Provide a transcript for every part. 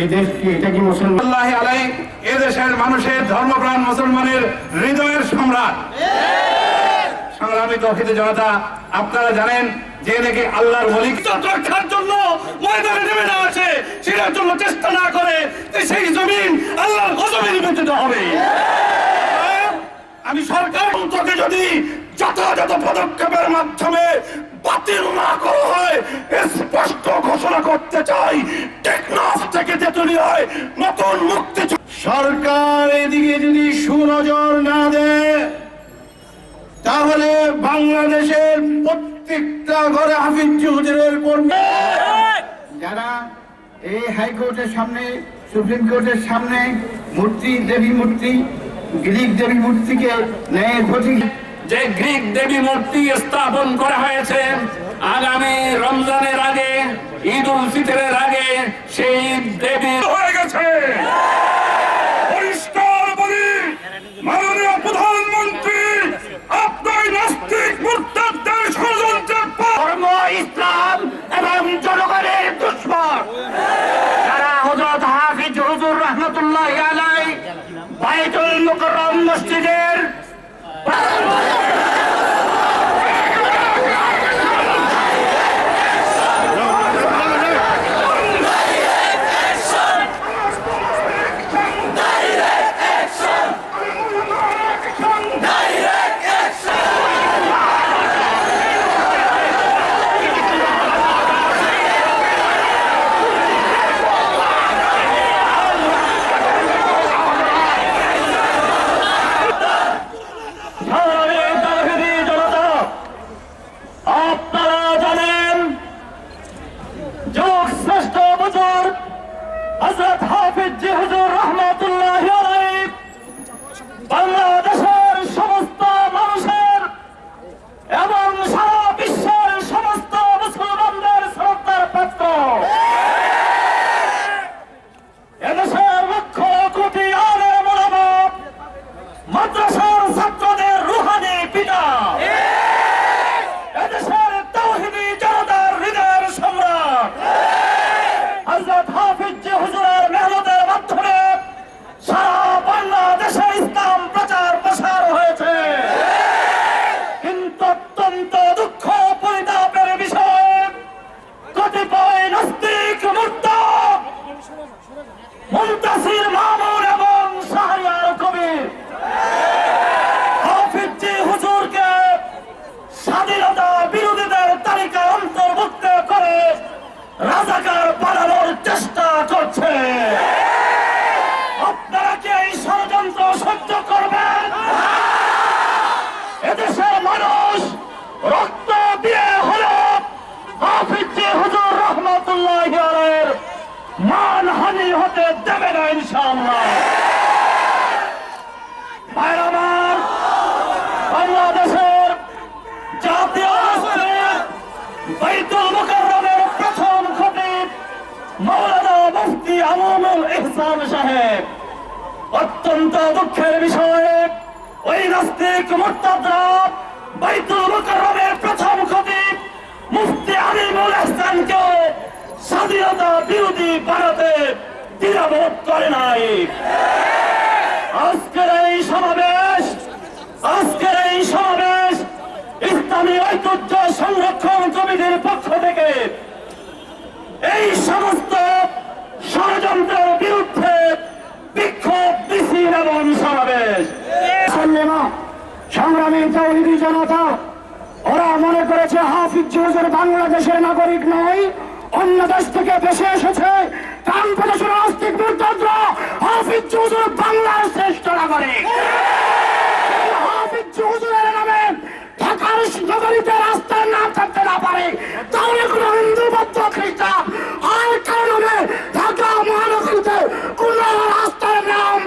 এই দেশ এটা কি মুসলমান? আল্লাহ আলাই এদেশের মানুষের ধর্মপ্রাণ মুসলমানের হৃদয়ের সম্রাট। সংগ্রামী তৌহিদ জনতা আপনারা জানেন যে দেখে আল্লাহর বলি রক্ষার জন্য ময়দানে নেমে না আসে সেটার জন্য চেষ্টা না করে সেই জমিন আল্লাহর গজবে নিবেদিত হবে। আমি সরকার তোকে যদি যথাযথ পদক্ষেপের মাধ্যমে বাতিল না করা হয় স্পষ্ট ঘোষণা করতে চাই। টেকনাফ থেকে তেতুলি হয় নতুন মুক্তি সরকার এদিকে যদি সুনজর না দেয়, তাহলে বাংলাদেশের প্রত্যেকটা ঘরে হাফিজ হুজুরের পড়বে যারা এই হাইকোর্টের সামনে, সুপ্রিম কোর্টের সামনে মূর্তি, দেবী মূর্তি, গ্রিক দেবী মূর্তিকে ন্যায়ের প্রতীক যে গ্রিক দেবী মূর্তি স্থাপন করা হয়েছে, আগামী রমজানের আগে ঈদ উল ফিতরের আগে সেই দেবী হয়ে গেছে। পরিষ্কার বলি, মাননীয় প্রধানমন্ত্রী, আপনার নাস্তিক মুর্তাদের করছে। আপনারা কি এই ষড়যন্ত্র সহ্য করবেন। এদেশের মানুষ রক্ত দিয়ে হলো হাফিজে হুজুর রহমতুল্লাহ আলাইহির মানহানি হতে দেবে না ইনশাআল্লাহ ভাইরা আমার বাংলাদেশের জাতীয় রাষ্ট্রের বাইতুল মুকাররমের প্রথম খতিব মাওলানা মুফতি ইহসান সাহেব, অত্যন্ত দুঃখের বিষয়ে ওই নাস্তিক মুর্তাদরা বাইতুল মুকাররমের প্রথম খতিব মুফতি আলিমুল ইহসানকে স্বাধীনতা বিরোধী বানাতে দ্বিধাবোধ করে নাই। আজকের এই সমাবেশ, আজকের এই সমাবেশ ইসলামী ঐতিহ্য সংরক্ষণ কমিটির পক্ষ থেকে এই সমস্ত ষড়যন্ত্রের বিরুদ্ধে বাংলাদেশের নাগরিক নয়, অন্য দেশ থেকে দেশে এসেছে। প্রদেশের আস্তিক হাফিজ হুজুর বাংলার শ্রেষ্ঠ নাগরিক। হাফিজ হুজুরের নামে ঢাকার নগরীতে রাস্তায় না থাকতে না পারে। তাহলে কোন হিন্দু, বৌদ্ধ, খ্রিস্টান, আর কারণে ঢাকা মহানগরীতে কোন রাস্তায় নাম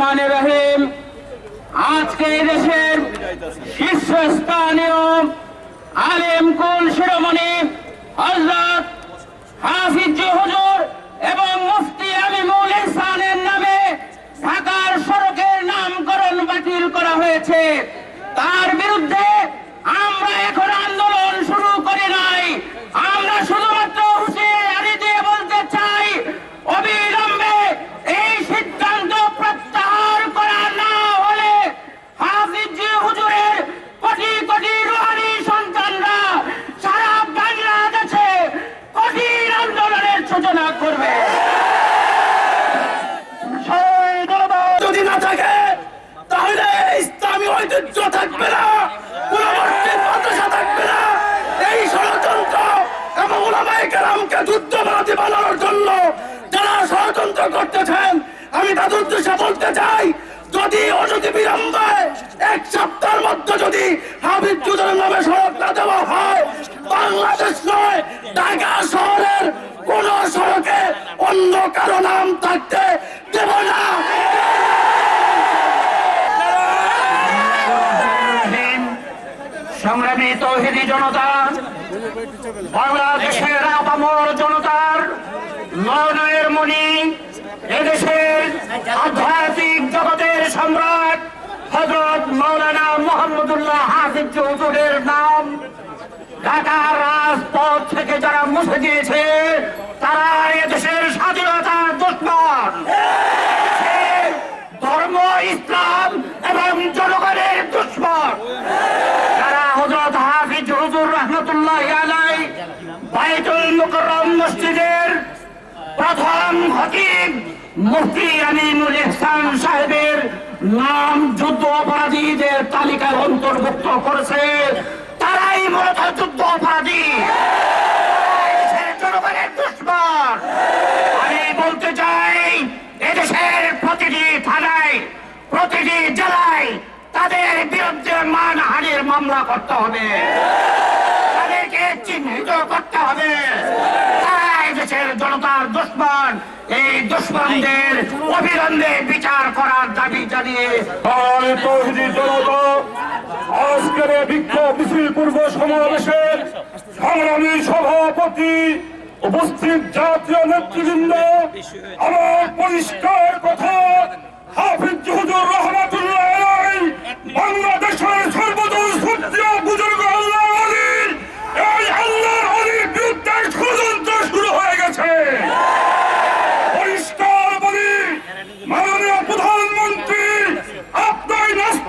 রহমান রহিম। আজকে দেশের শীর্ষস্থানীয় আলেম কুল শিরোমণি হজরত হাফিজ হুজুর এবং মুফতি আলিমুল ইহসানের নামে ঢাকার সড়কের নামকরণ বাতিল করা হয়েছে। তার বিরুদ্ধে আমরা এখন আন্দোলন শুরু করি নাই আমরা শুধুমাত্র হুঁশিয়ারি দিয়ে বলতে চাই অবিলম্বে এই সিদ্ধান্ত প্রত্যাহার করা না হলে হাফিজ হুজুরের কোটি কোটি রুহানি সন্তানরা সারা বাংলাদেশে কঠিন আন্দোলনের সূচনা করবে যদি না থাকে তাহলে ইসলামী ঐতিহ্য থাকবে না পূর্ববর্তী মাদ্রাসা থাকবে না এই ষড়যন্ত্র এবং ওলামাই কেরামকে যুদ্ধবাদী বানানোর জন্য যারা ষড়যন্ত্র করতেছেন আমি তাদের উদ্দেশ্যে বলতে চাই যদি বিলম্বে, এক সপ্তাহের মধ্যে যদি হাবিব নামে সড়ক না দেওয়া হয়, বাংলাদেশ নয়, ঢাকা শহরের কোন সড়কে অন্য কারও নাম থাকতে দেব না। সংগ্রামী তৌহিদি জনতা বাংলাদেশের আপামর জনতার নয়নের মণি এদেশের আধ্যাত্মিক জগতের সম্রাট হজরত মৌলানা মোহাম্মদুল্লাহ হাফিজ চৌধুরীর নাম। ঢাকার রাজপথ থেকে যারা মুছে দিয়েছে, তারা এদেশের স্বাধীনতার দুশ্মন। ধর্ম, ইসলাম এবং জনগণের দুশ্মন। যারা হজরত হাফিজ হুজুর রহমতুল্লাহ আলাই বাইতুল মুকররম মসজিদের প্রথম খতিব মুফতি আমিনুল ইহসান সাহেবের নাম যুদ্ধ অপরাধীদের তালিকায় অন্তর্ভুক্ত করেছে তারাই মূলত যুদ্ধ অপরাধী। আমি বলতে চাই, এদেশের প্রতিটি থানায়, প্রতিটি জেলায় তাদের বিরুদ্ধে মানহানির মামলা করতে হবে। তাদেরকে চিহ্নিত করতে হবে। তাই দেশের জনতার দুশ্মন। এই দুশ্মনদের অবিলম্বে বিচার করার দাবি জানিয়ে আজকের বিক্ষোভ মিছিল পূর্ব সমাবেশের সংগ্রামী সভাপতি উপস্থিত জাতীয় নেতৃবৃন্দ, আমার পরিষ্কার কথা হাফিজ হুজুর রহমাতুল্লাহ বাংলাদেশের সর্বদল শ্রদ্ধেয় বুজুর্গ আল্লাহ আলীর এই আল্লাহর আলীর বিরুদ্ধে ষড়যন্ত্র শুরু হয়ে গেছে।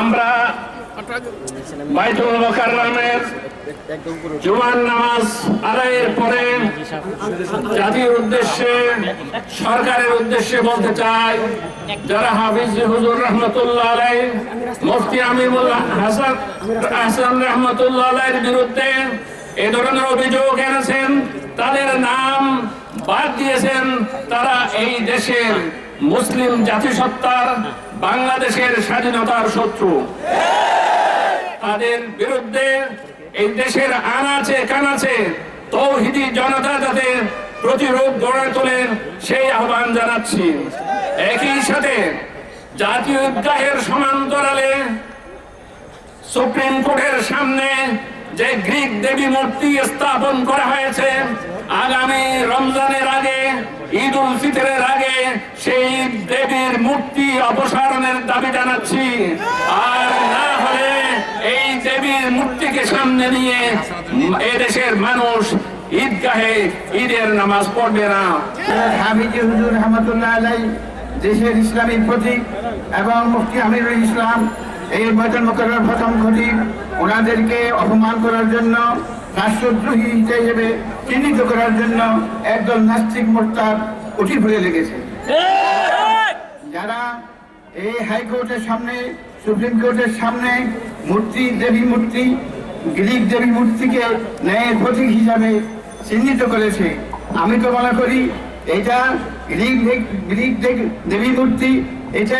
আমরা জাতির উদ্দেশ্যে, সরকারের উদ্দেশ্যে বলতে চাই, যারা হাফিজ হুজুর হাসান বিরুদ্ধে এ ধরনের অভিযোগ এনেছেন, তাদের নাম বাদ দিয়েছেন, তারা এই দেশের মুসলিম জাতিসত্তার বাংলাদেশের স্বাধীনতার শত্রু। তাদের বিরুদ্ধে এই দেশের আনাচে কানাচে তৌহিদি জনতা যাতে প্রতিরোধ গড়ে তোলেন সেই আহ্বান জানাচ্ছি। একই সাথে জাতীয় ঈদগাহের সমান্তরালে সুপ্রিম কোর্টের সামনে যে গ্রিক দেবী মূর্তি স্থাপন করা হয়েছে আগামী রমজানের আগে ঈদ উল ফিতরের আগে সেই দেবীর মূর্তি অপসারণের দাবি জানাচ্ছি। আর না হলে এই দেবীর মূর্তিকে সামনে নিয়ে এদেশের মানুষ ঈদগাহে ঈদের নামাজ পড়বে না। হামিদ হুজুর রহমতুল্লাহ আলাই দেশের ইসলামী প্রতীক এবং মুফতি আমিরুল ইসলাম, এই বৈতন মোকাবেলার প্রথম খতিব, ওনাদেরকে অপমান করার জন্য রাষ্ট্রদ্রোহী হিসেবে চিহ্নিত করার জন্য একদল নাস্তিক মোর্তার কোটি ভরে লেগেছে। যারা এই হাইকোর্টের সামনে, সুপ্রিম কোর্টের সামনে মূর্তি, দেবী মূর্তি, গ্রিক দেবী মূর্তিকে ন্যায়ের প্রতীক হিসাবে চিহ্নিত করেছে। আমি তো মনে করি এটা গ্রিক গ্রিক দেবী মূর্তি, এটা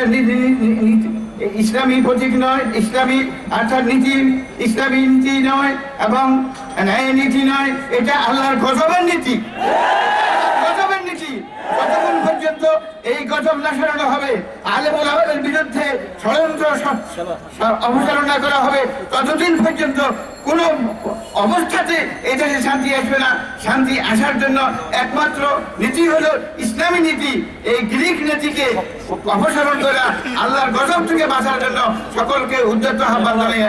ইসলামী প্রতীক নয়, ইসলামী অর্থাৎ নীতি, ইসলামী নীতি নয় এবং ন্যায় নীতি নয়, এটা আল্লাহর গজবের নীতি। যতক্ষণ পর্যন্ত এই গজব না সরানো হবে? আলেম ওলামাদের বিরুদ্ধে ষড়যন্ত্র অপসারণা করা হবে। ততদিন পর্যন্ত কোনো অবস্থাতে এই দেশে শান্তি আসবে না। শান্তি আসার জন্য একমাত্র নীতি হলো ইসলামী নীতি। এই গ্রিক নীতিকে অপসারণ করা, আল্লাহর গজব থেকে বাঁচার জন্য সকলকে উদ্যত আহ্বান জানিয়ে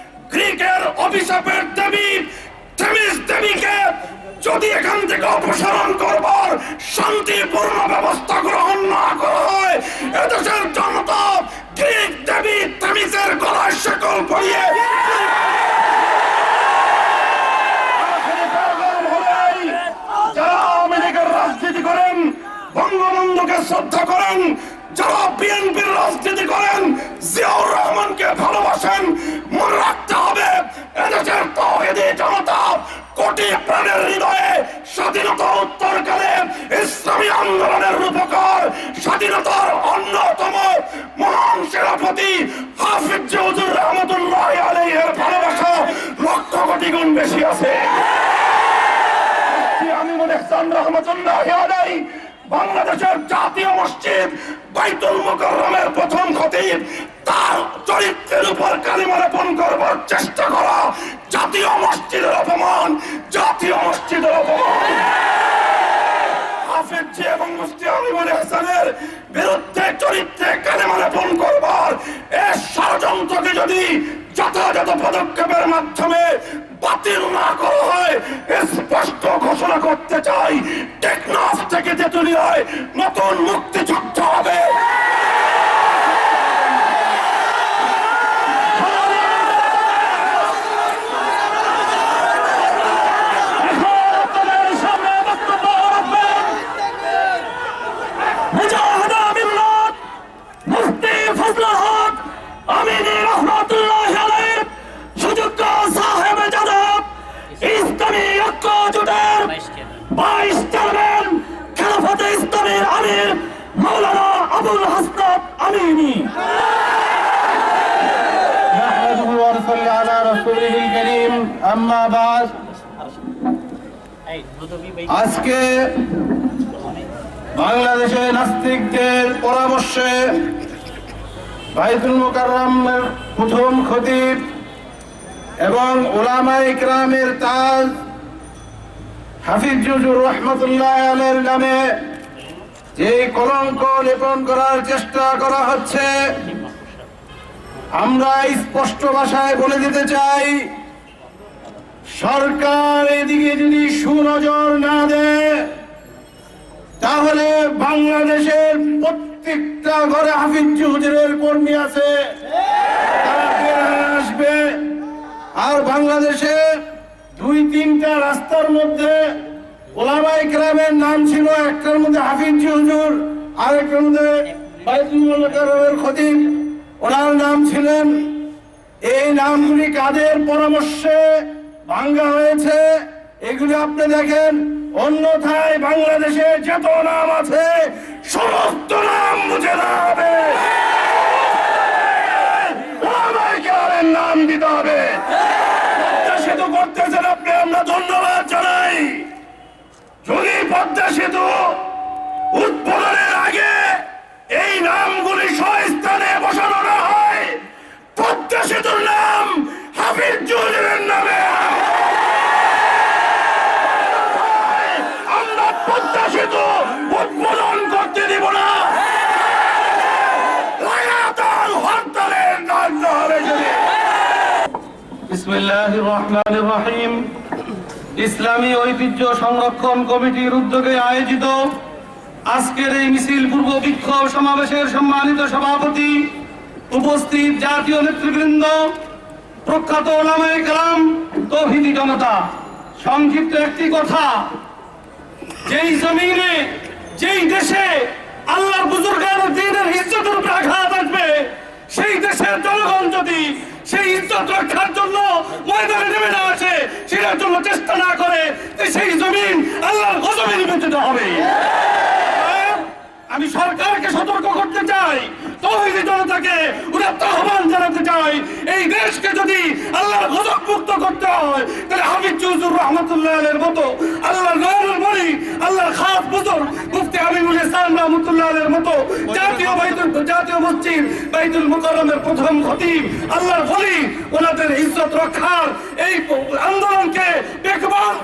গ্রিকের অভিশাপের দেবী থেমিস দেবীকে যদি এখান থেকে অপসারণ করবার শান্তিপূর্ণ ব্যবস্থা গ্রহণ না করা হয়, এদেশের জনতা গ্রিক দেবী থেমিসের গলায় পেগাম হলো যারা লীগের রাজনীতি করেন, বঙ্গবন্ধুকে শ্রদ্ধা করেন যারা বিএনপির রাজনীতি করেন, জিয়াউর রহমানকে ভালোবাসেন, মনে রাখতে হবে এদেশের তৌহিদি জনতা কোটি প্রাণের হৃদয়ে স্বাধীনতা উত্তরকালে ইসলামী আন্দোলনের রূপকার, স্বাধীনতার অন্যতম মহান সেনাপতি হাফিজ হুজুর রহমতুল্লাহ আলাইহির ভালোবাসা লক্ষ কোটি গুণ বেশি আছে। আমি মনে রহমতুল্লাহ আলাই বাংলাদেশের জাতীয় মসজিদ বাইতুল মুকাররমের প্রথম খতিব, তার চরিত্রের উপর কালিমা রোপণ করবার চেষ্টা করা জাতীয় মসজিদের অপমান, জাতীয় মসজিদের অপমান। হাফিজ এবং মুফতি আমিমুল হাসানের বিরুদ্ধে চরিত্রে কালিমা রোপণ করবার ষড়যন্ত্রকে যদি যথাযথ পদক্ষেপের মাধ্যমে বাতিল না করা হয় স্পষ্ট ঘোষণা করতে চাই, টেকনাফ থেকে তেতুলিয়ায় নতুন মুক্তিযুদ্ধ হবে। ইকরামের তাজ হাফিজুজুর রহমতুল্লাহ আলের নামে যে কলঙ্ক লেপন করার চেষ্টা করা হচ্ছে, আমরা স্পষ্ট ভাষায় বলে দিতে চাই, সরকার এদিকে যদি সুনজর না দেয়, তাহলে বাংলাদেশের প্রত্যেকটা ঘরে হাফিজ হুজুরের কর্মী আছে। তারা আসবে। আর বাংলাদেশে দুই, তিনটা রাস্তার মধ্যে ওলামাই গ্রামের নাম ছিল, একটার মধ্যে হাফিজ হুজুর, আরেকটার মধ্যে বাইতুল মোকাররমের খতিব। ওনার নাম ছিলেন, এই নামগুলি কাদের পরামর্শে ভাঙ্গা হয়েছে? এগুলি আপনি দেখেন, অন্যথায় বাংলাদেশে যত নাম আছে, সমস্ত নাম মুছে দেওয়া হবে। কেরামের নাম দিতে হবে। সেতু করতেছেন আপনি, আমরা ধন্যবাদ জানাই। যদি পদ্মা সেতু উদ্বোধনের আগে এই নামগুলি স্বস্থানে বসানো না হয়। পদ্মা সেতুর নাম হাফিজ বিসমিল্লাহ রহমান রহিম। ইসলামী ঐতিহ্য সংরক্ষণ কমিটির উদ্যোগে আয়োজিত আজকের এই মিছিল পূর্ব বিক্ষোভ সমাবেশের সম্মানিত সভাপতি উপস্থিত জাতীয় নেতৃবৃন্দ, প্রখ্যাত ওলামায়ে কালাম তৌহিদি জনতা। সংক্ষিপ্ত একটি কথা, যেই জমিনে, যেই দেশে আল্লাহর বুজুর্গান দিনের ইজ্জতের উপরে আঘাত আসবে, সেই দেশের জনগণ যদি ইজ্জত রক্ষার জন্য ময়দানে নেমে না আসে সেটার জন্য চেষ্টা না করে সেই জমিন আল্লাহর গজবে নিবেদিত হবে। আমি সরকারকে সতর্ক করতে চাই, তৌহিদি জনতাকে উদাত্ত আহ্বান জানাতে চাই, এই দেশকে যদি আল্লাহর গজব মুক্ত করতে হয়, তাহলে হাবিব চৌধুর রহমতুল্লাহ মতো আল্লাহর নয়নের মনি আল্লাহর খাস বুজুর হাবিবুল ইসলাম মতো জাতীয় বাইতুল জাতীয় মসজিদ, বাইতুল প্রথম খতিব, আল্লাহর ওনাদের ইজ্জত রক্ষার এই আন্দোলনকে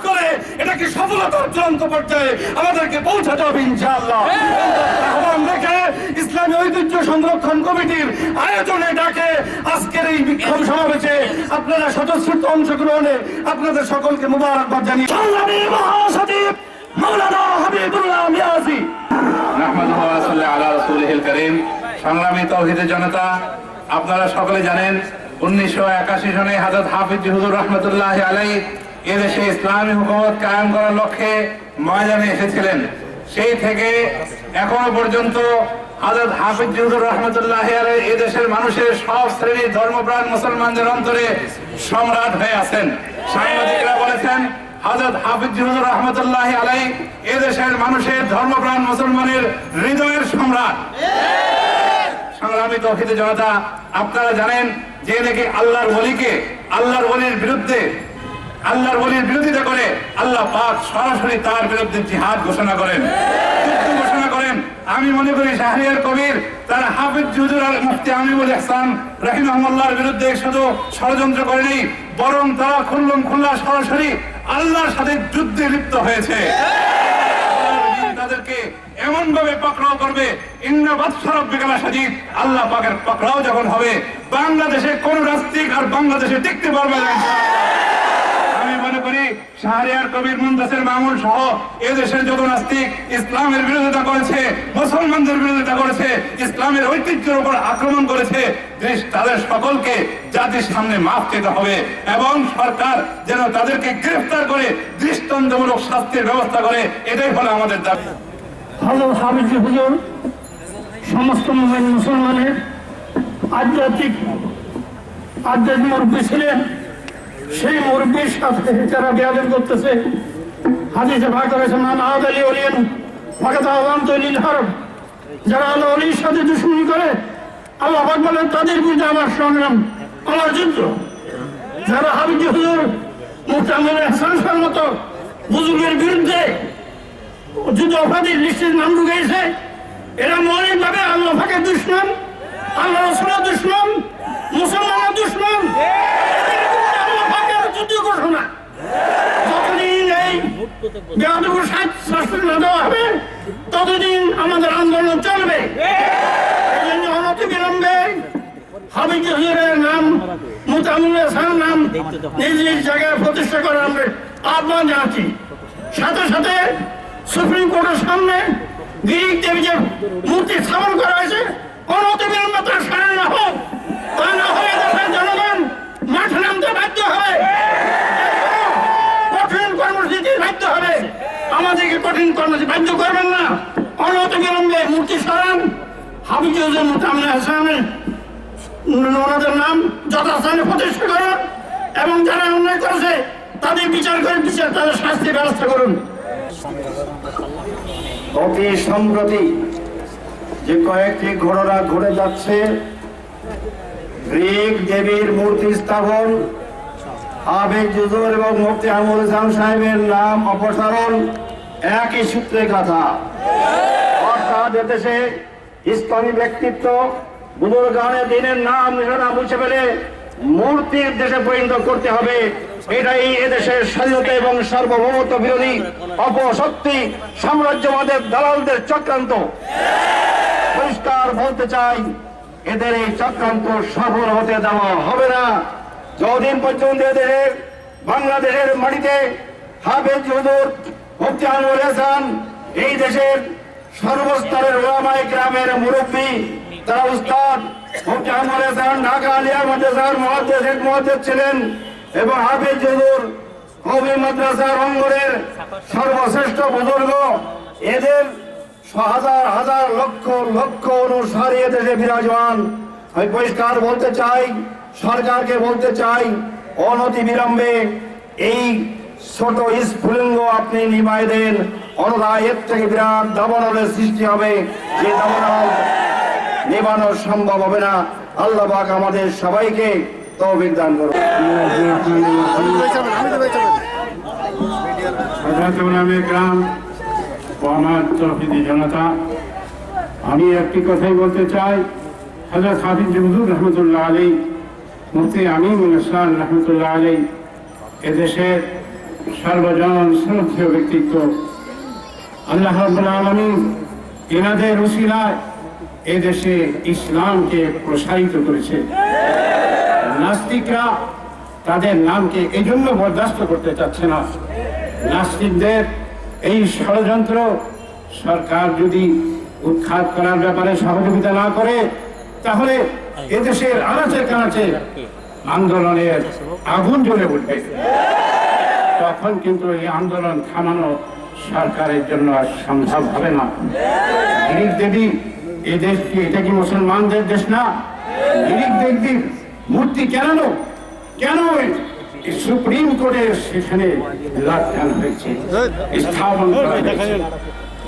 করে এটাকে সফলতার চূড়ান্ত পর্যায়ে আমাদেরকে পৌঁছাতে হবে ইনশাআল্লাহ। আহ্বান রেখে ইসলামী ঐতিহ্য সংরক্ষণ কমিটির আয়োজনে ডাকে আজকের এই বিক্ষোভ সমাবেশে আপনারা স্বতঃস্ফূর্ত অংশগ্রহণে আপনাদের সকলকে মুবারকবাদ জানিয়ে সংগ্রামী কারীম, সংগ্রামী তৌহিদের জনতা, আপনারা সকলে জানেন উনিশশো একাশি সনে হাজরত হাফিজ হুজুর রহমতুল্লাহ আলাই এদেশে ইসলামী হুকুমত কায়েম করার লক্ষ্যে ময়দানে এসেছিলেন। সেই থেকে এখনও পর্যন্ত হাজরত হাফিজ হুজুর রহমতুল্লাহ আলাই এদেশের মানুষের সব শ্রেণির ধর্মপ্রাণ মুসলমানদের অন্তরে সম্রাট হয়ে আছেন। সাংবাদিকরা বলেছেন হাফিজ রহমতুল্লাহ আলাই মানুষের ধর্মপ্রাণ মুসলমানের হৃদয়ের সম্রাট। সংগ্রামী জনতা, আপনারা জানেন যে নাকি আল্লাহর ওলিকে, আল্লাহর ওলির বিরুদ্ধে, আল্লাহর ওলির বিরোধিতা করে আল্লাহ পাক সরাসরি তার বিরুদ্ধে জিহাদ ঘোষণা করেন। ঘোষণা করেন। আমি মনে করি শাহরিয়ার কবির, তার হাফিজ হুজুর আর মুফতি আমিবুল ইহসান রাহিমাহুল্লাহর বিরুদ্ধে শুধু ষড়যন্ত্র করেনি বরং তারা খুল্লম খুল্লা সরাসরি আল্লাহর সাথে যুদ্ধে লিপ্ত হয়েছে। তাদেরকে এমন ভাবে পাকড়াও করবে আল্লাহ পাকের পাকড়াও যখন হবে, বাংলাদেশে কোন রাস্তিক আর বাংলাদেশে দেখতে পারবে না। করি, শাহরিয়ার কবির মুন্দাসের মামুন সহ এদেশের যত নাস্তিক ইসলামের বিরোধিতা করেছে, মুসলমানদের বিরোধিতা করেছে, ইসলামের ঐতিহ্যের উপর আক্রমণ করেছে তাদের সকলকে জাতির সামনে মাফ চেতে হবে এবং সরকার যেন তাদেরকে গ্রেফতার করে দৃষ্টান্তমূলক শাস্তির ব্যবস্থা করে, এটাই হলো আমাদের দাবি। হজরত হাবিজ হুজুর, সমস্ত মুসলমানের আধ্যাত্মিক আধ্যাত্মিক মুরব্বী ছিলেন। সেই মুরব্বীর সাথে যারা বেয়াদন করতেছে, হাদিসে ভাগ করেছে নাম আহাদ আলী অলিয়ান ফাঁকাত আহ্বান তৈরিল হরব। যারা আল্লাহ অলির সাথে দুশ্মনী করে, আল্লাহ পাক বলেন, তাদের বিরুদ্ধে আমার সংগ্রাম, আমার যুদ্ধ। যারা হাবিজ হুজুর মুহতামুল হাসান মতো বুজুর্গের বিরুদ্ধে যুদ্ধ অপরাধীর লিস্টের নাম ঢুকেছে, এরা মৌলিক ভাবে আল্লাহ ফাঁকে দুশ্মন, আল্লাহ রসুলের দুশ্মন, মুসলমানের দুশ্মন এদের বিরুদ্ধে আল্লাহ ফাঁকের ঘোষণা যতদিন এই শাস্তি না হবে, ততদিন আমাদের আন্দোলন চলবে। এই জন্য হাবিজ হুজুরের নাম মুতামুল হাসান নাম নিজ নিজ জায়গায় প্রতিষ্ঠা করার আমরা আহ্বান সাথে সাথে সুপ্রিম কোর্টের সামনে গ্রিক দেবী যে মূর্তি স্থাপন করা হয়েছে। অনতি বিলম্বে তার সারা না জনগণ মাঠে নামতে বাধ্য হবে। কঠিন কর্মসূচি বাধ্য হবে। আমাদেরকে কঠিন কর্মসূচি বাধ্য করবেন না। অনতি বিলম্বে মূর্তি সরান হাবিজ মুতামিন হাসানের ওনাদের নাম যথাস্থানে প্রতিষ্ঠা করুন এবং যারা অন্যায় করেছে, তাদের বিচার করে বিচার, তাদের শাস্তির ব্যবস্থা করুন। অতি সম্প্রতি যে কয়েকটি ঘটনা ঘটে যাচ্ছে গ্রিক দেবীর মূর্তি স্থাপন, আবেগ জুজুর এবং মুফতি আহমদ ইসলাম সাহেবের নাম অপসারণ, একই সূত্রে কথা অর্থাৎ এদেশে ইসলামী ব্যক্তিত্ব বুজুর্গানের দিনের নাম নিশানা মুছে ফেলে মূর্তির দেশে পরিণত করতে হবে। এটাই এদেশের স্বাধীনতা এবং সার্বভৌমত্ব বিরোধী অপশক্তি সাম্রাজ্যবাদের দালালদের চক্রান্ত। পরিষ্কার বলতে চাই এদের এই চক্রান্ত সফল হতে দেওয়া হবে না। যতদিন পর্যন্ত এদের বাংলাদেশের মাটিতে হাফেজ হুজুর, মুফতি আনোয়ার হাসান, এই দেশের সর্বস্তরের ওলামাই গ্রামের মুরব্বী, তারা উস্তাদ, মুফতি আনোয়ার হাসান, ঢাকা আলিয়া মাদ্রাসার মহাদ্দেশ হেড মহাদ্দেশ ছিলেন এবং হাফেজ হুজুর কবি মাদ্রাসার অঙ্গনের সর্বশ্রেষ্ঠ বুজুর্গ। এদের হাজার হাজার লক্ষ লক্ষ অনুসারী এদেশে বিরাজমান। আমি পরিষ্কার বলতে চাই সরকারকে বলতে চাই অনতি বিলম্বে এই ছোট স্ফুলিঙ্গ আপনি নিমাই দেন। অনদায় এর থেকে বিরাট দাবানলের সৃষ্টি হবে। যে দাবানল নিবানো সম্ভব হবে না। আল্লাহ পাক আমাদের সবাইকে তৌফিক দান করুন। গ্রাম আমার তৌহিদি জনতা। আমি একটি কথাই বলতে চাই। হজরত হাফিজ হুজুর রহমতুল্লাহ আলী মুফতি আমিনুল ইসলাম রহমতুল্লাহ আলী এদেশের সর্বজন শ্রদ্ধেয় ব্যক্তিত্ব। আল্লাহ রব্বুল আলমী এনাদের উসিলায় এদেশে ইসলামকে প্রসারিত করেছে। নাস্তিকরা তাদের নামকে এই জন্য বরদাস্ত করতে চাচ্ছে না। নাস্তিকদের এই ষড়যন্ত্র সরকার যদি উৎখাত করার ব্যাপারে সহযোগিতা না করে, তাহলে এদেশের আনাচে কানাচে আন্দোলনের আগুন জ্বলে উঠবে। তখন কিন্তু এই আন্দোলন থামানো সরকারের জন্য আর সম্ভব হবে না। গিরিক দেবী এই দেশ কি এটা কি মুসলমানদের দেশ না? গিরিক দেবীর মূর্তি কেন? কেন সুপ্রিম কোর্টের সেখানে লাগানো হয়েছে। স্থাপন করা হয়েছে।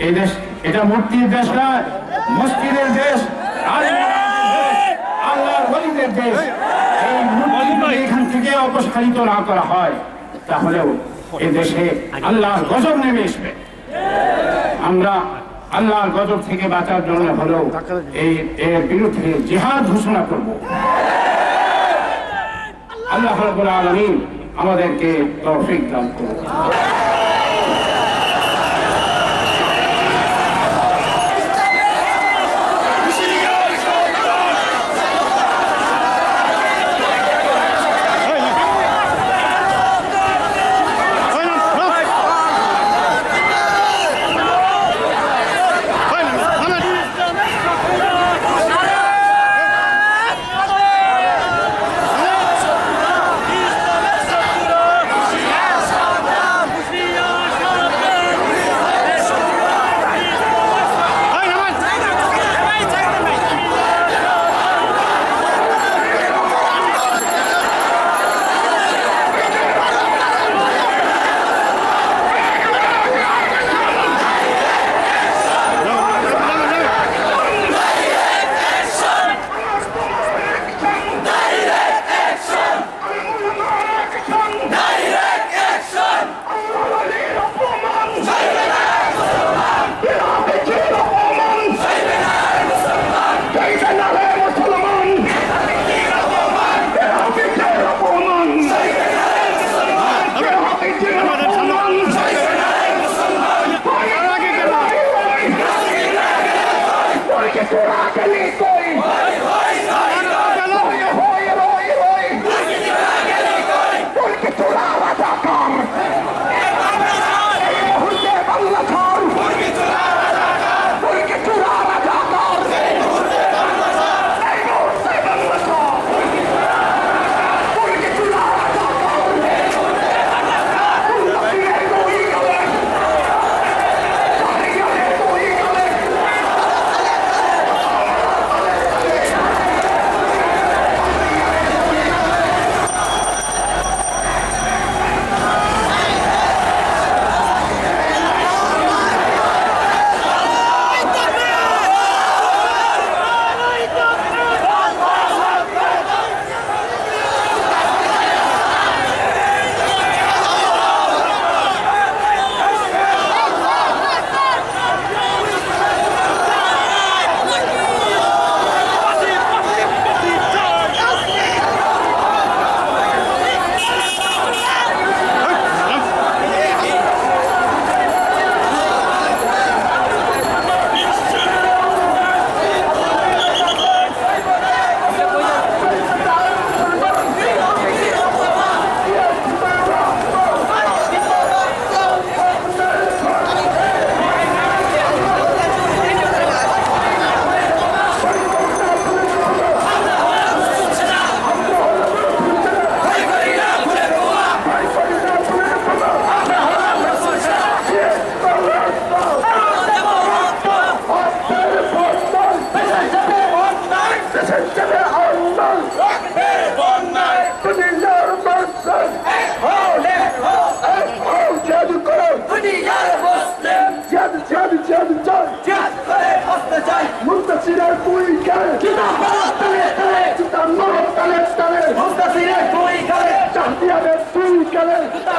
এই দেশ এটা মূর্তির দেশ না মসজিদের দেশ আল্লাহর দেশ, আল্লাহর ওলিদের দেশ। এই মূর্তি এখান থেকে অপসারিত না করা হয় তাহলেও এ দেশে আল্লাহর গজব নেমে আসবে আমরা আল্লাহর গজব থেকে বাঁচার জন্য হলেও এই এর বিরুদ্ধে জিহাদ ঘোষণা করব। আল্লাহ আমাদেরকে তৌফিক দান করুন। Naturalmente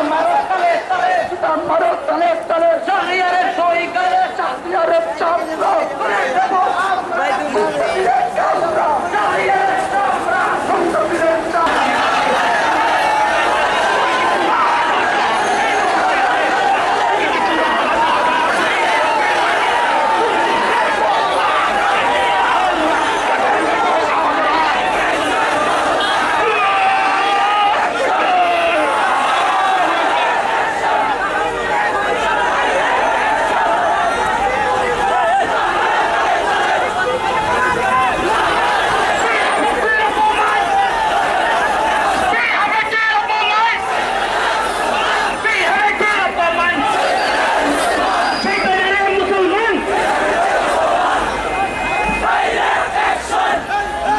কালে মারো তালে তালে মারো তালে তালে শাহরিয়ারের সই গায়ে শাহরিয়ারের চামড়া করে দেব আমরা শাহরিয়ারের চামড়া সন্তবীরের চামড়া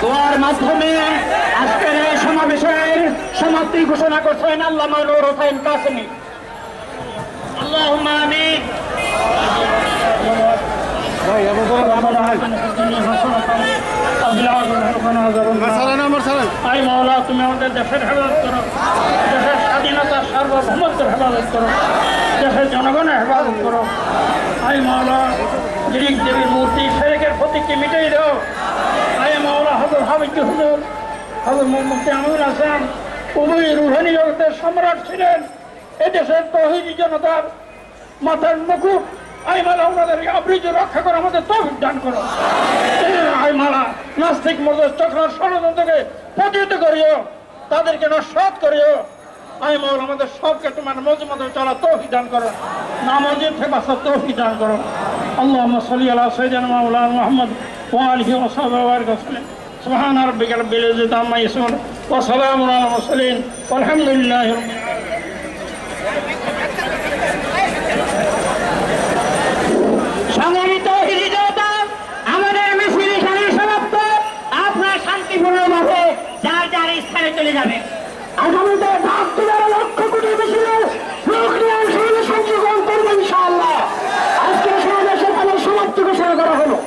দোয়ার মাধ্যমে আজকের এই সমাবেশের সমাপ্তি ঘোষণা করছেন আল্লামা নুর হোসেন কাসমি আল্লাহ আমিন আই মাওলা তুমি আমাদের দেশের হেফাজত করো দেশের স্বাধীনতা সার্বভৌমত্বের হেফাজত করো দেশের জনগণের হেফাজত করো আই মাওলা গ্রিক দেবীর মূর্তি শেরেকের প্রতীককে মিটাই দাও আই মাওলা হজর হাবিজ হুজুর হজর মুফতি আমির হাসান ধনী জগতের সম্রাট ছিলেন। এদেশের তহিদি জনতার মাথার মুকুট। আইমালা ওনাদেরকে আবৃত রক্ষা করে আমাদের তৌফিক দান করো। নাস্তিক মজুর চক্রার ষড়যন্ত্রকে প্রতিহত করিও, তাদেরকে নস্বাত করিও। আমাদের সবকে তোমার মজু চলা তৌফিক দান করো। নামাজের আল্লাহ وسلام على المرسلين. والحمد لله رب العالمين. চলে যাবে। আগামীতে ভাগ তুলার লক্ষ কোটি বেশি লোক নিয়ে সমাজে সংযোগ করবে ইনশাআল্লাহ। আজকে সমাবেশের ফলে সমাপ্ত ঘোষণা করা হলো।